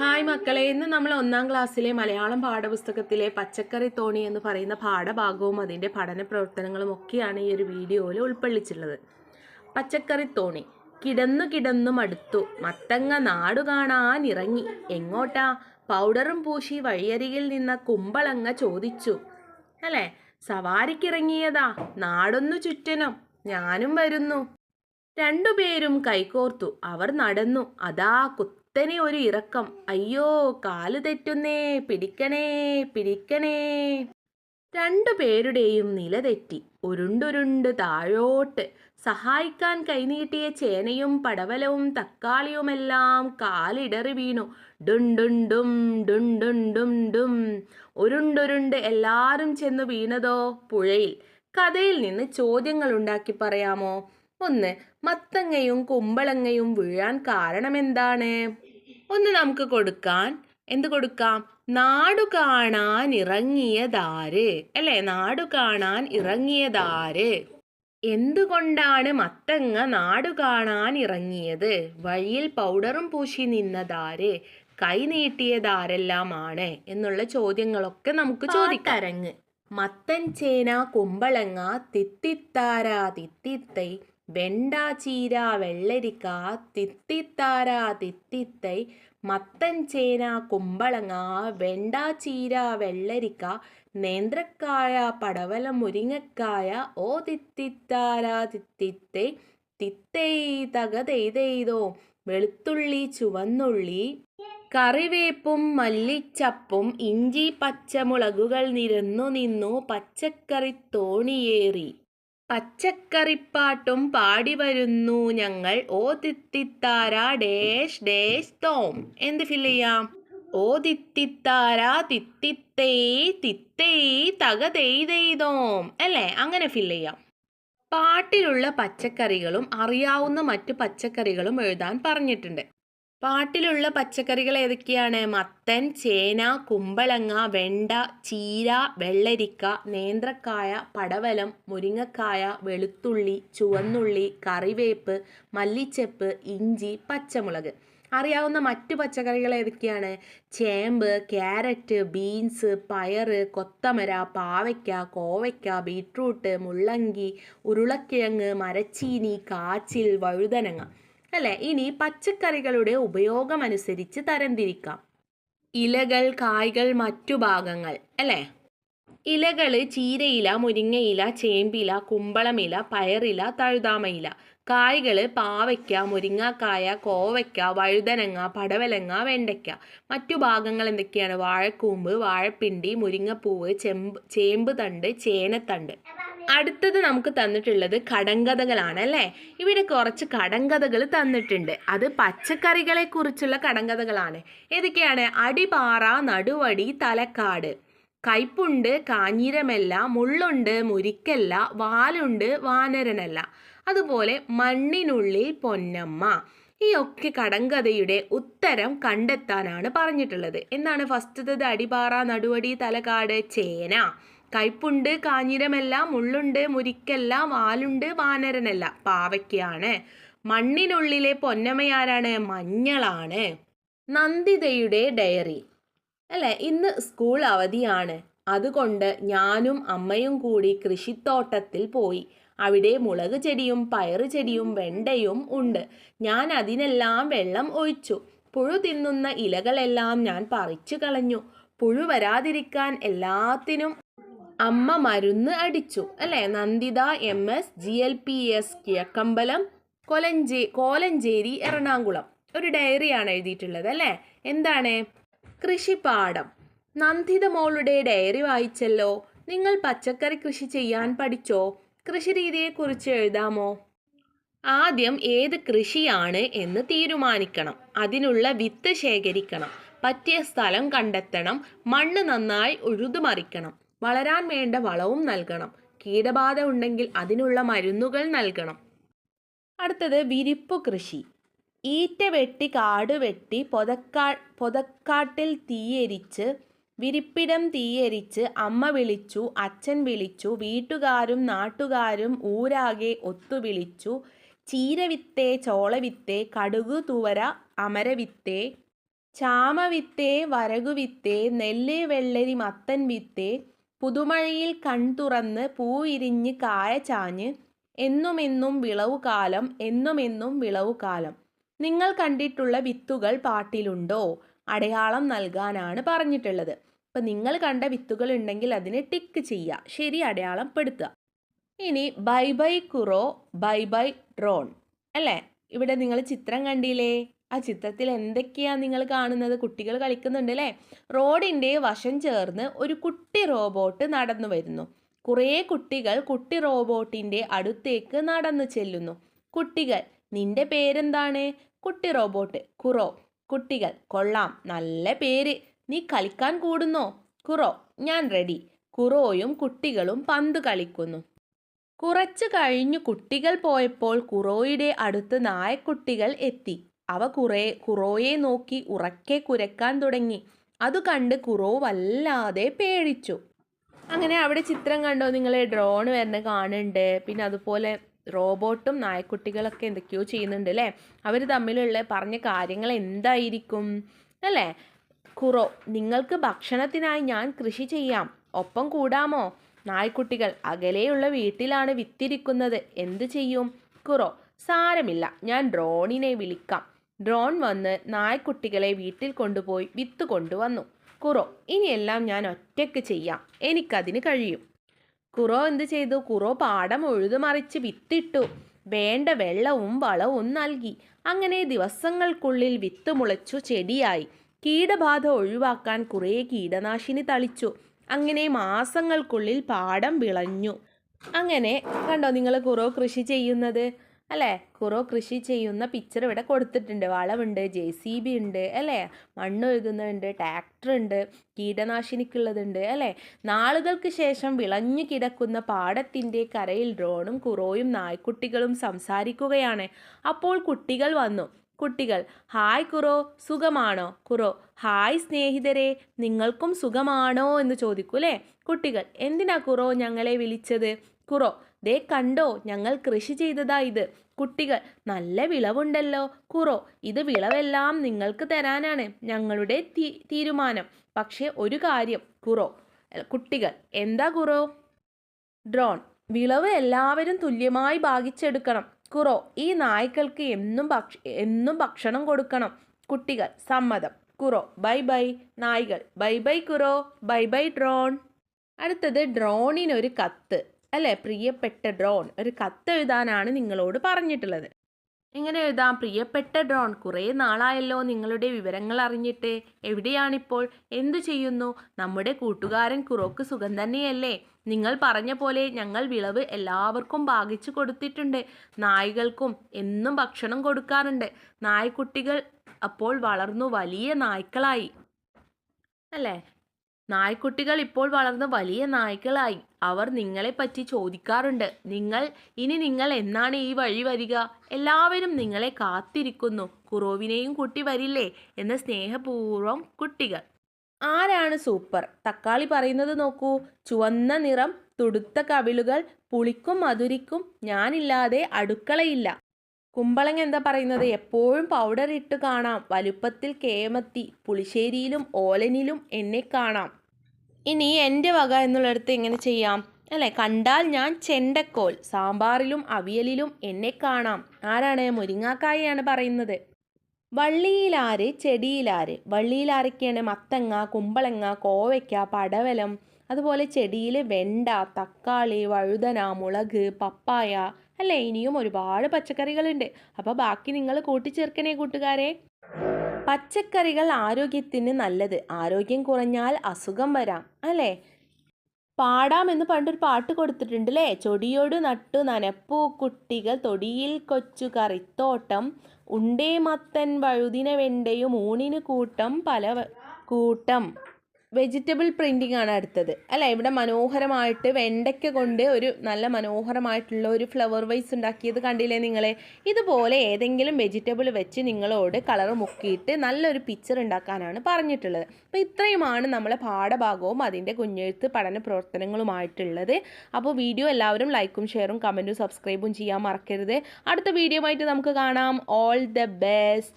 Hi മക്കളെ ഇന്ന് നമ്മൾ ഒന്നാം ക്ലാസ്സിലെ മലയാളം പാഠപുസ്തകത്തിലെ പച്ചക്കറി തോണി എന്ന് പറയുന്ന പാഠഭാഗവും അതിന്റെ പഠന പ്രവർത്തനങ്ങളും ഒക്കെയാണ് ഈ ഒരു വീഡിയോയിൽ ഉൾക്കൊള്ളിച്ചുള്ളത് പച്ചക്കറി തോണി. കിടന്നു കിടന്നു മടുത്തു മത്തങ്ങ നാടു കാണാൻ ഇറങ്ങി. എങ്ങോട്ടാ? പൗഡറും പൂശി വഴിയരികിൽ നിന്ന കുമ്പളങ്ങ ചോദിച്ചു. അല്ലേ? സവാരിക്കിറങ്ങിയതാ. നാടൊന്നു ചുറ്റനും ഞാനും വരുന്നു. രണ്ടുപേരും കൈകോർത്തു. അവർ നടന്നു. അതാ കുത്തനെ ഒരു ഇറക്കം. അയ്യോ കാൽ തെറ്റുന്നേ പിടിക്കണേ പിടിക്കണേ. രണ്ടു പേരുടെയും നില തെറ്റി. ഉരുണ്ടുരുണ്ട് താഴോട്ട്. സഹായിക്കാൻ കൈനീട്ടിയ ചേനയും പടവലവും തക്കാളിയുമെല്ലാം കാലിടറി വീണു. ഡുണ്ടുണ്ടും ഡുണ്ടുണ്ടും ഡും ഉരുണ്ടുരുണ്ട് എല്ലാവരും ചെന്നു വീണതോ പുഴയിൽ. കഥയിൽ നിന്ന് ചോദ്യങ്ങൾ ഉണ്ടാക്കി പറയാമോ? ഒന്ന് മത്തങ്ങയും കുമ്പളങ്ങയും വീഴാൻ കാരണമെന്താണ്? ഒന്ന് നമുക്ക് കൊടുക്കാൻ. എന്ത് കൊടുക്കാം? നാടു കാണാൻ ഇറങ്ങിയതാര്? അല്ലേ? നാടു കാണാൻ ഇറങ്ങിയതാര്? എന്തുകൊണ്ടാണ് മത്തങ്ങ നാടു കാണാൻ ഇറങ്ങിയത്? വഴിയിൽ പൗഡറും പൂശി നിന്നതാര്? കൈ നീട്ടിയതാരെല്ലാമാണ്? എന്നുള്ള ചോദ്യങ്ങളൊക്കെ നമുക്ക് ചോദിക്കരങ്ങ് മത്തൻ ചേന കുമ്പളങ്ങ തിത്തിത്താര തിത്തിത്തൈ. വെണ്ട ചീര വെള്ളരിക്ക തിത്തിത്താര തിത്തിത്തൈ മത്തൻ ചേന കുമ്പളങ്ങ വെണ്ട ചീര വെള്ളരിക്ക നേന്ത്രക്കായ പടവല മുരിങ്ങക്കായ ഓ തിത്തിത്താര തിത്തിത്തൈ തിത്തൈ തകതെയ്തെയ്തോ വെളുത്തുള്ളി ചുവന്നുള്ളി കറിവേപ്പും മല്ലിച്ചപ്പും ഇഞ്ചി പച്ചമുളകുകൾ നിരന്നു നിന്നു പച്ചക്കറി തോണിയേറി. പച്ചക്കറിപ്പാട്ടും പാടി വരുന്നു ഞങ്ങൾ. ഓ ഡേഷ് ഡേഷ് തോം. എന്ത് ഫില്ല് ചെയ്യാം? ഓ തിത്തിത്തേ തിത്തേ തക തെയ്തെയ്തോം അല്ലേ? അങ്ങനെ ഫില്ല് ചെയ്യാം. പാട്ടിലുള്ള പച്ചക്കറികളും അറിയാവുന്ന മറ്റു പച്ചക്കറികളും എഴുതാൻ പറഞ്ഞിട്ടുണ്ട്. പാട്ടിലുള്ള പച്ചക്കറികൾ ഏതൊക്കെയാണ്? മത്തൻ ചേന കുമ്പളങ്ങ വെണ്ട ചീര വെള്ളരിക്ക നേന്ത്രക്കായ പടവലം മുരിങ്ങക്കായ വെളുത്തുള്ളി ചുവന്നുള്ളി കറിവേപ്പ് മല്ലിച്ചെപ്പ് ഇഞ്ചി പച്ചമുളക്. അറിയാവുന്ന മറ്റു പച്ചക്കറികൾ ഏതൊക്കെയാണ്? ചേമ്പ് ക്യാരറ്റ് ബീൻസ് പയർ കൊത്തമര പാവയ്ക്ക കോവയ്ക്ക ബീട്രൂട്ട് മുള്ളങ്കി ഉരുളക്കിഴങ്ങ് മരച്ചീനി കാച്ചിൽ വഴുതനങ്ങ. അല്ലേ? ഇനി പച്ചക്കറികളുടെ ഉപയോഗം അനുസരിച്ച് തരംതിരിക്കാം. ഇലകൾ കായ്കൾ മറ്റു ഭാഗങ്ങൾ അല്ലേ? ഇലകൾ ചീരയില മുരിങ്ങയില ചേമ്പില കുമ്പളമില പയറില തഴുതാമയില. കായ്കൾ പാവയ്ക്ക മുരിങ്ങാക്കായ കോവയ്ക്ക വഴുതനങ്ങ പടവലങ്ങ വെണ്ടയ്ക്ക. മറ്റു ഭാഗങ്ങൾ എന്തൊക്കെയാണ്? വാഴക്കൂമ്പ് വാഴപ്പിണ്ടി മുരിങ്ങപ്പൂവ് ചെമ്പ് ചേമ്പ് തണ്ട് ചേനത്തണ്ട്. അടുത്തത് നമുക്ക് തന്നിട്ടുള്ളത് കടങ്കഥകളാണ് അല്ലേ? ഇവിടെ കുറച്ച് കടങ്കഥകൾ തന്നിട്ടുണ്ട്. അത് പച്ചക്കറികളെ കുറിച്ചുള്ള കടങ്കഥകളാണ്. ഏതൊക്കെയാണ്? അടിപാറ നടുവടി തലക്കാട്. കയ്പുണ്ട് കാഞ്ഞിരമല്ല മുള്ളുണ്ട് മുരിക്കല്ല വാലുണ്ട് വാനരനല്ല. അതുപോലെ മണ്ണിനുള്ളിൽ പൊന്നമ്മ. ഈ ഒക്കെ കടങ്കഥയുടെ ഉത്തരം കണ്ടെത്താനാണ് പറഞ്ഞിട്ടുള്ളത്. എന്താണ് ഫസ്റ്റത്തത്? അടിപാറ നടുവടി തലക്കാട് ചേന. കയ്പുണ്ട് കാഞ്ഞിരമല്ല മുള്ളുണ്ട് മുരിക്കല്ല വാലുണ്ട് വാനരനല്ല. പാവയ്ക്കാണ്. മണ്ണിനുള്ളിലെ പൊന്നമ്മയാരാണ്? മഞ്ഞളാണ്. നന്ദിതയുടെ ഡയറി. അല്ലേ? ഇന്ന് സ്കൂൾ അവധിയാണ്. അതുകൊണ്ട് ഞാനും അമ്മയും കൂടി കൃഷിത്തോട്ടത്തിൽ പോയി. അവിടെ മുളക് ചെടിയും പയറ് ചെടിയും വെണ്ടയും ഉണ്ട്. ഞാൻ അതിനെല്ലാം വെള്ളം ഒഴിച്ചു. പുഴു തിന്നുന്ന ഇലകളെല്ലാം ഞാൻ പറിച്ചു കളഞ്ഞു. പുഴു വരാതിരിക്കാൻ എല്ലാത്തിനും അമ്മ മരുന്ന് അടിച്ചു. അല്ലേ? Nanditha M S G L P S Kizhakkambalam കൊലഞ്ചേ Kolenchery Ernakulam. ഒരു ഡയറിയാണ് എഴുതിയിട്ടുള്ളത് അല്ലേ? എന്താണ്? കൃഷിപ്പാടം. നന്ദിത മോളുടെ ഡയറി വായിച്ചല്ലോ. നിങ്ങൾ പച്ചക്കറി കൃഷി ചെയ്യാൻ പഠിച്ചോ? കൃഷി രീതിയെക്കുറിച്ച് എഴുതാമോ? ആദ്യം ഏത് കൃഷിയാണ് എന്ന് തീരുമാനിക്കണം. അതിനുള്ള വിത്ത് ശേഖരിക്കണം. പറ്റിയ സ്ഥലം കണ്ടെത്തണം. മണ്ണ് നന്നായി ഉഴുതുമറിക്കണം. വളരാൻ വേണ്ട വളവും നൽകണം. കീടബാധ ഉണ്ടെങ്കിൽ അതിനുള്ള മരുന്നുകൾ നൽകണം. അടുത്തത് വിരിപ്പ് കൃഷി. ഈറ്റ വെട്ടി കാട് വെട്ടി പൊതക്കാ പൊതക്കാട്ടിൽ തീയരിച്ച് വിരിപ്പിടം തീയരിച്ച് അമ്മ വിളിച്ചു അച്ഛൻ വിളിച്ചു വീട്ടുകാരും നാട്ടുകാരും ഊരാകെ ഒത്തു വിളിച്ചു ചീരവിത്തെ ചോളവിത്തെ കടുകു തുവര അമരവിത്തെ ചാമവിത്തേ വരകുവിത്തേ വരകു നെല്ല് വെള്ളരി മത്തൻ വിത്തേ പുതുമഴയിൽ കൺതുറന്ന് പൂവിരിഞ്ഞ് കായ ചാഞ്ഞ് എന്നുമെന്നും വിളവുകാലം എന്നുമെന്നും വിളവുകാലം നിങ്ങൾ കണ്ടിട്ടുള്ള വിത്തുകൾ പാട്ടിലുണ്ടോ? അടയാളം നൽകാനാണ് പറഞ്ഞിട്ടുള്ളത്. അപ്പം നിങ്ങൾ കണ്ട വിത്തുകൾ ഉണ്ടെങ്കിൽ അതിന് ടിക്ക് ചെയ്യുക. ശരി അടയാളം അടയാളപ്പെടുത്തുക ഇനി ബൈ ബൈ കുറോ ബൈ ബൈ ഡ്രോൺ. അല്ലേ? ഇവിടെ നിങ്ങൾ ചിത്രം കണ്ടില്ലേ? ആ ചിത്രത്തിൽ എന്തൊക്കെയാണ് നിങ്ങൾ കാണുന്നത്? കുട്ടികൾ കളിക്കുന്നുണ്ട് അല്ലേ റോഡിന്റെ വശം ചേർന്ന് ഒരു കുട്ടി റോബോട്ട് നടന്നു വരുന്നു. കുറേ കുട്ടികൾ കുട്ടി റോബോട്ടിന്റെ അടുത്തേക്ക് നടന്നു ചെല്ലുന്നു. കുട്ടികൾ നിന്റെ പേരെന്താണ്? കുട്ടി റോബോട്ട് കുറോ. കുട്ടികൾ കൊള്ളാം നല്ല പേര്. നീ കളിക്കാൻ കൂടുന്നോ? കുറോ ഞാൻ റെഡി. കുറോയും കുട്ടികളും പന്ത് കളിക്കുന്നു. കുറച്ചു കഴിഞ്ഞു കുട്ടികൾ പോയപ്പോൾ കുറോയുടെ അടുത്ത് നായക്കുട്ടികൾ എത്തി. അവ കുറേ കുറോയെ നോക്കി ഉറക്കെ കുരക്കാൻ തുടങ്ങി. അത് കണ്ട് കുറോ വല്ലാതെ പേടിച്ചു. അങ്ങനെ അവിടെ ചിത്രം കണ്ടോ? നിങ്ങൾ ഡ്രോൺ വരുന്ന കാണുന്നുണ്ട്. പിന്നെ അതുപോലെ റോബോട്ടും നായക്കുട്ടികളൊക്കെ എന്തൊക്കെയോ ചെയ്യുന്നുണ്ട് അല്ലേ? അവർ തമ്മിലുള്ള പറഞ്ഞ കാര്യങ്ങൾ എന്തായിരിക്കും? അല്ലേ? കുറോ നിങ്ങൾക്ക് ഭക്ഷണത്തിനായി ഞാൻ കൃഷി ചെയ്യാം. ഒപ്പം കൂടാമോ? നായ്ക്കുട്ടികൾ അകലെയുള്ള വീട്ടിലാണ് വിത്തിരിക്കുന്നത്. എന്തു ചെയ്യും? കുറോ സാരമില്ല. ഞാൻ ഡ്രോണിനെ വിളിക്കാം. ഡ്രോൺ വന്ന് നായ്ക്കുട്ടികളെ വീട്ടിൽ കൊണ്ടുപോയി വിത്ത് കൊണ്ടുവന്നു കുറോ ഇനിയെല്ലാം ഞാൻ ഒറ്റയ്ക്ക് ചെയ്യാം. എനിക്കതിന് കഴിയും. കുറോ എന്ത് ചെയ്തു? കുറോ പാടം ഉഴുതുമറിച്ച് വിത്തിട്ടു. വേണ്ട വെള്ളവും വളവും നൽകി. അങ്ങനെ ദിവസങ്ങൾക്കുള്ളിൽ വിത്ത് മുളച്ചു ചെടിയായി. കീടബാധ ഒഴിവാക്കാൻ കുറേ കീടനാശിനി തളിച്ചു. അങ്ങനെ മാസങ്ങൾക്കുള്ളിൽ പാടം വിളഞ്ഞു. അങ്ങനെ കണ്ടോ നിങ്ങൾ കുറോ കൃഷി ചെയ്യുന്നത്? അല്ലേ? കുറോ കൃഷി ചെയ്യുന്ന പിക്ചർ ഇവിടെ കൊടുത്തിട്ടുണ്ട്. വളമുണ്ട് ജെ സി ബി ഉണ്ട് അല്ലേ? മണ്ണ് മണ്ണൊഴുകുന്നുണ്ട് ട്രാക്ടർ ഉണ്ട് കീടനാശിനിക്കുള്ളതുണ്ട് അല്ലേ? നാളുകൾക്ക് ശേഷം വിളഞ്ഞു കിടക്കുന്ന പാടത്തിന്റെ കരയിൽ ഡ്രോണും കുറോയും നായ്ക്കുട്ടികളും സംസാരിക്കുകയാണ്. അപ്പോൾ കുട്ടികൾ വന്നു. കുട്ടികൾ ഹായ് കുറോ സുഖമാണോ? കുറോ ഹായ് സ്നേഹിതരെ നിങ്ങൾക്കും സുഖമാണോ? എന്ന് ചോദിക്കൂ അല്ലേ? കുട്ടികൾ എന്തിനാ കുറോ ഞങ്ങളെ വിളിച്ചത്? കുറോ ദേ കണ്ടോ ഞങ്ങൾ കൃഷി ചെയ്തതാ ഇത്. കുട്ടികൾ നല്ല വിളവുണ്ടല്ലോ. കുറോ ഇത് വിളവെല്ലാം നിങ്ങൾക്ക് തരാനാണ് ഞങ്ങളുടെ തീരുമാനം. പക്ഷേ ഒരു കാര്യം കുറോ കുട്ടികൾ എന്താ കുറോ? ഡ്രോൺ വിളവ് എല്ലാവരും തുല്യമായി ഭാഗിച്ചെടുക്കണം. കുറോ ഈ നായ്ക്കൾക്ക് എന്നും ഭക്ഷ എന്നും ഭക്ഷണം കൊടുക്കണം. കുട്ടികൾ സമ്മതം. കുറോ ബൈ ബൈ. നായ്കൾ ബൈ ബൈ കുറോ ബൈ ബൈ ഡ്രോൺ. അടുത്തത് ഡ്രോണിനൊരു കത്ത്. അല്ലേ? പ്രിയപ്പെട്ട ഡ്രോൺ. ഒരു കത്തെഴുതാനാണ് നിങ്ങളോട് പറഞ്ഞിട്ടുള്ളത്. എങ്ങനെ എഴുതാം? പ്രിയപ്പെട്ട ഡ്രോൺ കുറേ നാളായല്ലോ നിങ്ങളുടെ വിവരങ്ങൾ അറിഞ്ഞിട്ട്. എവിടെയാണിപ്പോൾ? എന്തു ചെയ്യുന്നു? നമ്മുടെ കൂട്ടുകാരൻ കുറോക്ക് സുഖം തന്നെയല്ലേ? നിങ്ങൾ പറഞ്ഞ പോലെ ഞങ്ങൾ വിളവ് എല്ലാവർക്കും ഭാഗിച്ചു കൊടുത്തിട്ടുണ്ട്. നായ്കൾക്കും എന്നും ഭക്ഷണം കൊടുക്കാറുണ്ട്. നായ്ക്കുട്ടികൾ അപ്പോൾ വളർന്നു വലിയ നായ്ക്കളായി. അല്ലേ? നായ്ക്കുട്ടികൾ ഇപ്പോൾ വളർന്ന് വലിയ നായ്ക്കളായി. അവർ നിങ്ങളെ പറ്റി ചോദിക്കാറുണ്ട്. നിങ്ങൾ ഇനി നിങ്ങൾ എന്നാണ് ഈ വഴി വരിക? എല്ലാവരും നിങ്ങളെ കാത്തിരിക്കുന്നു. കുറോവിനെയും കുട്ടി വരില്ലേ എന്ന് സ്നേഹപൂർവം കുട്ടികൾ. ആരാണ് സൂപ്പർ? തക്കാളി പറയുന്നത് നോക്കൂ. ചുവന്ന നിറം തുടുത്ത കവിളുകൾ പുളിക്കും മധുരിക്കും ഞാനില്ലാതെ അടുക്കളയില്ല. കുമ്പളങ്ങ എന്താ പറയുന്നത്? എപ്പോഴും പൗഡർ ഇട്ട് കാണാം. വലുപ്പത്തിൽ കേമത്തി പുളിശ്ശേരിയിലും ഓലനിലും എന്നെ കാണാം. ഇനി എന്റെ വക എന്നുള്ളിടത്ത് എങ്ങനെ ചെയ്യാം. അല്ലേ? കണ്ടാൽ ഞാൻ ചെണ്ടക്കോൽ സാമ്പാറിലും അവിയലിലും എന്നെ കാണാം. ആരാണ്? മുരിങ്ങാക്കായാണ് പറയുന്നത്. വള്ളിയിലാര് ചെടിയിലാര്? വള്ളിയിലാരൊക്കെയാണ്? മത്തങ്ങ കുമ്പളങ്ങ കോവയ്ക്ക പടവലം അതുപോലെ ചെടിയിൽ വെണ്ട തക്കാളി വഴുതന മുളക് പപ്പായ അല്ലേ? ഇനിയും ഒരുപാട് പച്ചക്കറികളുണ്ട്. അപ്പോൾ ബാക്കി നിങ്ങൾ കൂട്ടിച്ചേർക്കണേ കൂട്ടുകാരെ. പച്ചക്കറികൾ ആരോഗ്യത്തിന് നല്ലത്. ആരോഗ്യം കുറഞ്ഞാൽ അസുഖം വരാം. അല്ലേ? പാടാമെന്ന് പണ്ടൊരു പാട്ട് കൊടുത്തിട്ടുണ്ട് അല്ലേ ചൊടിയോട് നട്ടു നനപ്പൂ കുട്ടികൾ തൊടിയിൽ കൊച്ചു കറിത്തോട്ടം ഉണ്ടേ മത്തൻ വഴുതിന വെണ്ടയും ഊണിന് കൂട്ടം പല കൂട്ടം. വെജിറ്റബിൾ പ്രിന്റിംഗ് ആണ് അടുത്തത്. അല്ല? ഇവിടെ മനോഹരമായിട്ട് വെണ്ടയ്ക്ക കൊണ്ട് ഒരു നല്ല മനോഹരമായിട്ടുള്ള ഒരു ഫ്ലവർ വൈസ് ഉണ്ടാക്കിയത് കണ്ടില്ലേ നിങ്ങളെ? ഇതുപോലെ ഏതെങ്കിലും വെജിറ്റബിൾ വെച്ച് നിങ്ങളോട് കളർ മുക്കിയിട്ട് നല്ലൊരു പിക്ചർ ഉണ്ടാക്കാനാണ് പറഞ്ഞിട്ടുള്ളത്. അപ്പോൾ ഇത്രയുമാണ് നമ്മളെ പാഠഭാഗവും അതിന്റെ കുഞ്ഞെഴുത്ത് പഠന പ്രവർത്തനങ്ങളുമായിട്ടുള്ളത്. അപ്പോൾ വീഡിയോ എല്ലാവരും ലൈക്കും ഷെയറും കമന്റും സബ്സ്ക്രൈബും ചെയ്യാൻ മറക്കരുത്. അടുത്ത വീഡിയോ ആയിട്ട് നമുക്ക് കാണാം. All the best